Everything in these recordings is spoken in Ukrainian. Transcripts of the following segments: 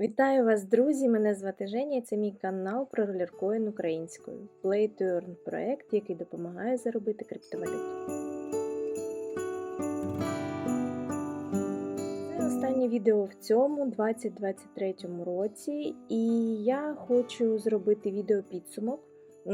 Вітаю вас, друзі! Мене звати Женя і це мій канал про роліркоїн українською. Play to Earn – проект, який допомагає заробити криптовалюту. Останнє відео в цьому 2023 році, і я хочу зробити відео підсумок.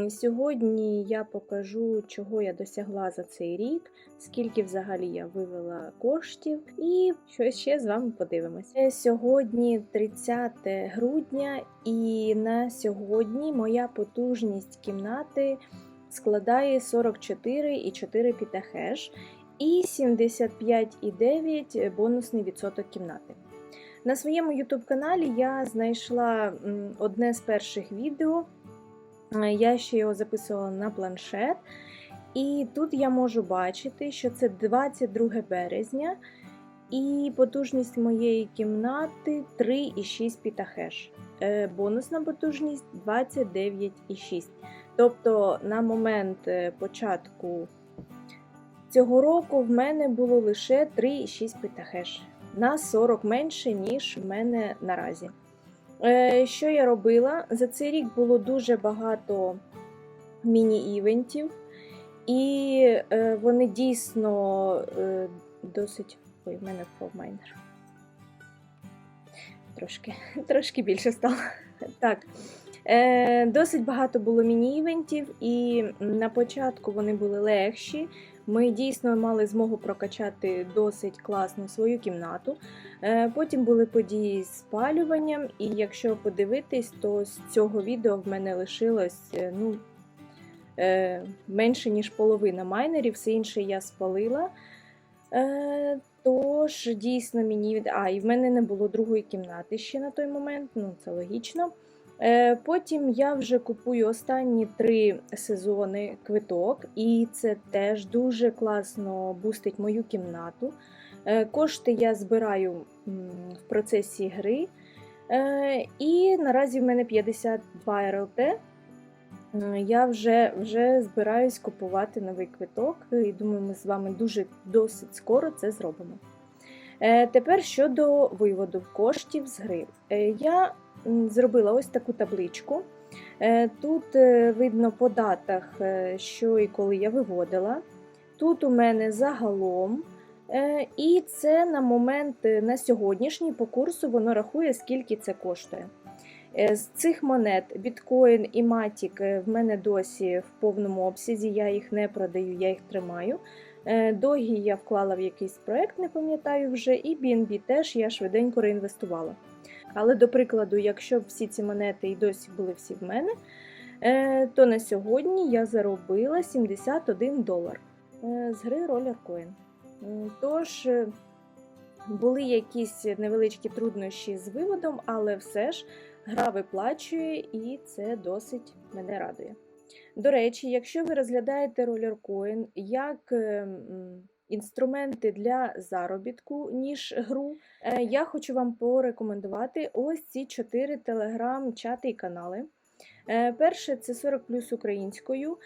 Сьогодні я покажу, чого я досягла за цей рік, скільки взагалі я вивела коштів, і що ще з вами подивимося. Сьогодні 30 грудня, і на сьогодні моя потужність кімнати складає 44,4 пітахеш і 75,9 бонусний відсоток кімнати. На своєму YouTube каналі я знайшла одне з перших відео. Я ще його записувала на планшет, і тут я можу бачити, що це 22 березня, і потужність моєї кімнати 3,6 пітахеш. Е, бонусна потужність 29,6. Тобто, на момент е, початку цього року в мене було лише 3,6 пітахеш. На 40 менше, ніж в мене наразі. Е, що я робила? За цей рік було дуже багато міні-івентів, і е, вони дійсно е, досить. Ой, в мене впав майнер. Трошки трошки більше стало. Так. Досить багато було міні-івентів, і на початку вони були легші. Ми дійсно мали змогу прокачати досить класно свою кімнату. Е, потім були події з спалюванням, і якщо подивитись, то з цього відео в мене лишилось е, ну, е, менше, ніж половина майнерів, все інше я спалила. Тож, дійсно, мені. А, і в мене не було другої кімнати ще на той момент, ну це логічно. Е, потім я вже купую останні три сезони квиток, і це теж дуже класно бустить мою кімнату. Е, кошти я збираю в процесі гри. Е, і наразі в мене 52 РЛТ. Я вже вже збираюсь купувати новий квиток, і думаю, ми з вами дуже досить скоро це зробимо. Тепер щодо виводу коштів з гри. Я зробила ось таку табличку. Е, тут е, видно по датах, е, що і коли я виводила. Тут у мене загалом. І це на момент на сьогоднішній по курсу воно рахує, скільки це коштує. З цих монет біткоін і Матік в мене досі в повному обсязі, я їх не продаю, я їх тримаю. Догі я вклала в якийсь проект, не пам'ятаю вже, і BNB теж я швиденько реінвестувала. Але, до прикладу, якщо всі ці монети і досі були всі в мене, е, то на сьогодні я заробила 71 долар е, з гри Roller Coin. Тож, е, були якісь невеличкі труднощі з виводом, але все ж гра виплачує і це досить мене радує. До речі, якщо ви розглядаєте Roller Coin як ем, інструменти для заробітку, ніж гру. Е, я хочу вам порекомендувати ось ці чотири телеграм-чати і канали. Е, перше це 40 плюс українською,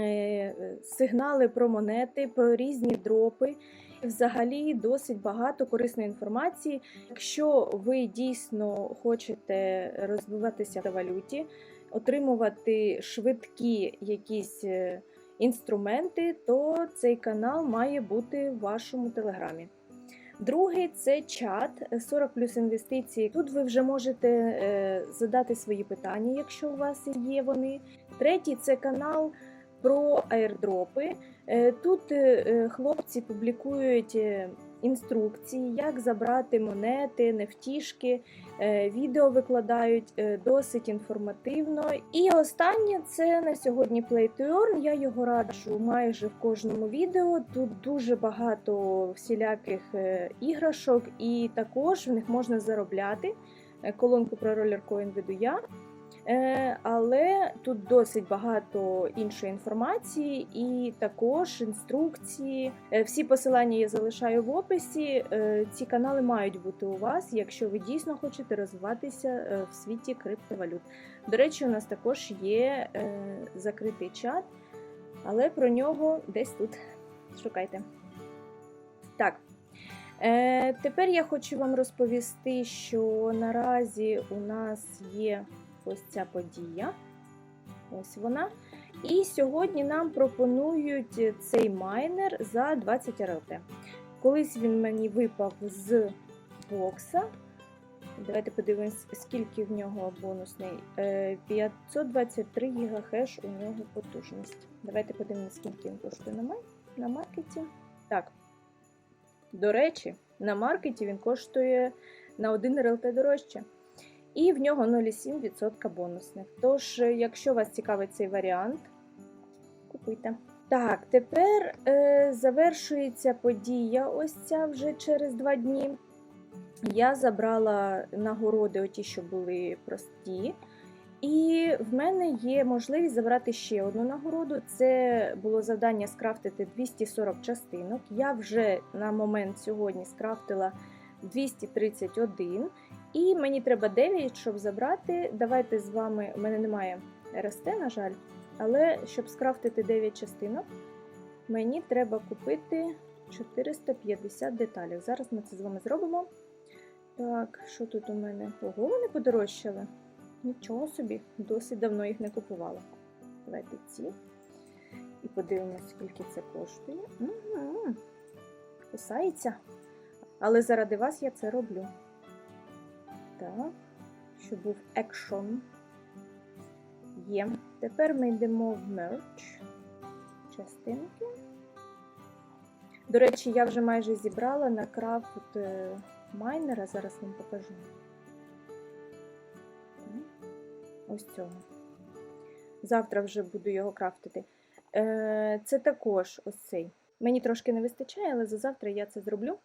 е, сигнали про монети, про різні дропи. Взагалі досить багато корисної інформації. Якщо ви дійсно хочете розвиватися в валюті, отримувати швидкі якісь інструменти, то цей канал має бути в вашому телеграмі. Другий це чат 40 плюс інвестиції. Тут ви вже можете е, задати свої питання, якщо у вас є вони. Третій це канал про аердропи. Е, тут е, хлопці публікують інструкції, як забрати монети, нефтішки, е, відео викладають е, досить інформативно. І останнє це на сьогодні Play to Earn. Я його раджу майже в кожному відео. Тут дуже багато всіляких е, іграшок, і також в них можна заробляти. Колонку про ролеркоін веду я. Е, але тут досить багато іншої інформації, і також інструкції. Е, всі посилання я залишаю в описі. Е, ці канали мають бути у вас, якщо ви дійсно хочете розвиватися в світі криптовалют. До речі, у нас також є закритий чат, але про нього десь тут шукайте. Так. Тепер я хочу вам розповісти, що наразі у нас є ось ця подія. Ось вона. І сьогодні нам пропонують цей майнер за 20 РЛТ. Колись він мені випав з бокса. Давайте подивимось, скільки в нього бонусний. Е, 523 ГГц у нього потужність. Давайте подивимось, скільки він коштує на, май... на маркеті. Так. До речі, на маркеті він коштує на 1 РЛТ дорожче. І в нього 0,7% бонусних. Тож, е, якщо вас цікавить цей варіант, купуйте. Так, тепер е, завершується подія ось ця вже через 2 дні. Я забрала нагороди, оті, що були прості. І в мене є можливість забрати ще одну нагороду. Це було завдання скрафтити 240 частинок. Я вже на момент сьогодні скрафтила 231. І мені треба 9, щоб забрати. Давайте з вами. У мене немає РСТ, на жаль. Але щоб скрафтити 9 частинок, мені треба купити 450 деталей. Зараз ми це з вами зробимо. Так, що тут у мене? Ого, вони подорожчали. Нічого собі, досить давно їх не купувала. Давайте ці. І подивимося, скільки це коштує. Угу. Кусається. Але заради вас я це роблю. Так, щоб був екшон. Є. Тепер ми йдемо в мерч. Частинки. До речі, я вже майже зібрала на крафт е, майнера, зараз вам покажу. Ось цього. Завтра вже буду його крафтити. Е, Це також ось цей. Мені трошки не вистачає, але за завтра я це зроблю.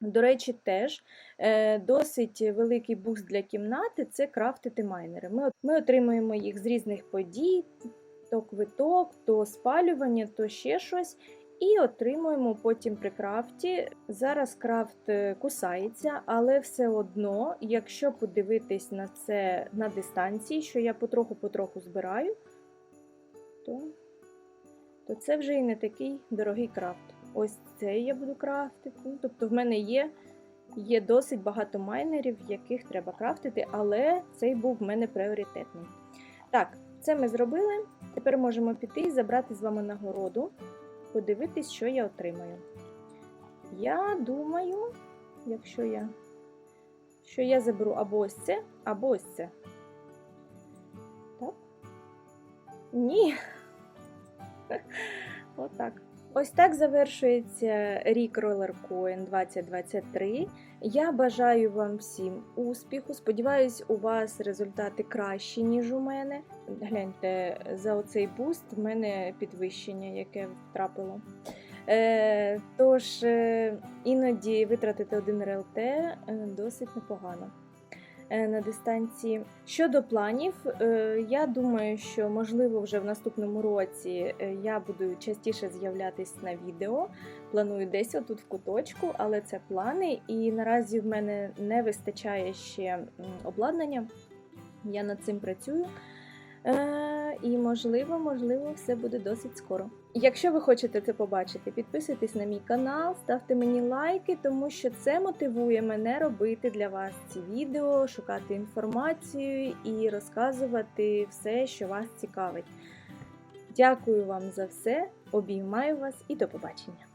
До речі, теж е, досить великий буст для кімнати це крафтити майнери. Ми ми отримуємо їх з різних подій, то квиток, то спалювання, то ще щось. І отримуємо потім при крафті. Зараз крафт е, кусається, але все одно, якщо подивитись на це на дистанції, що я потроху-потроху збираю, то, то це вже і не такий дорогий крафт. Ось цей я буду крафтити. Тобто в мене є є досить багато майнерів, яких треба крафтити, але цей був в мене пріоритетний. Так, це ми зробили. Тепер можемо піти і забрати з вами нагороду, подивитись, що я отримаю. Я думаю, якщо я що я заберу або ось це, або ось це. Так? Ні. Отак. Ось так завершується рік Rollercoin 2023. Я бажаю вам всім успіху. Сподіваюсь, у вас результати кращі, ніж у мене. Гляньте, за оцей буст в мене підвищення, яке втрапило. Е, Тож, е, іноді витратити один РЛТ е, досить непогано. Е, на дистанції. Щодо планів, е, я думаю, що можливо вже в наступному році е, я буду частіше з'являтись на відео. Планую десь отут в куточку, але це плани, і наразі в мене не вистачає ще обладнання. Я над цим працюю. Е, І, можливо, можливо, все буде досить скоро. Якщо ви хочете це побачити, підписуйтесь на мій канал, ставте мені лайки, тому що це мотивує мене робити для вас ці відео, шукати інформацію і розказувати все, що вас цікавить. Дякую вам за все, обіймаю вас і до побачення!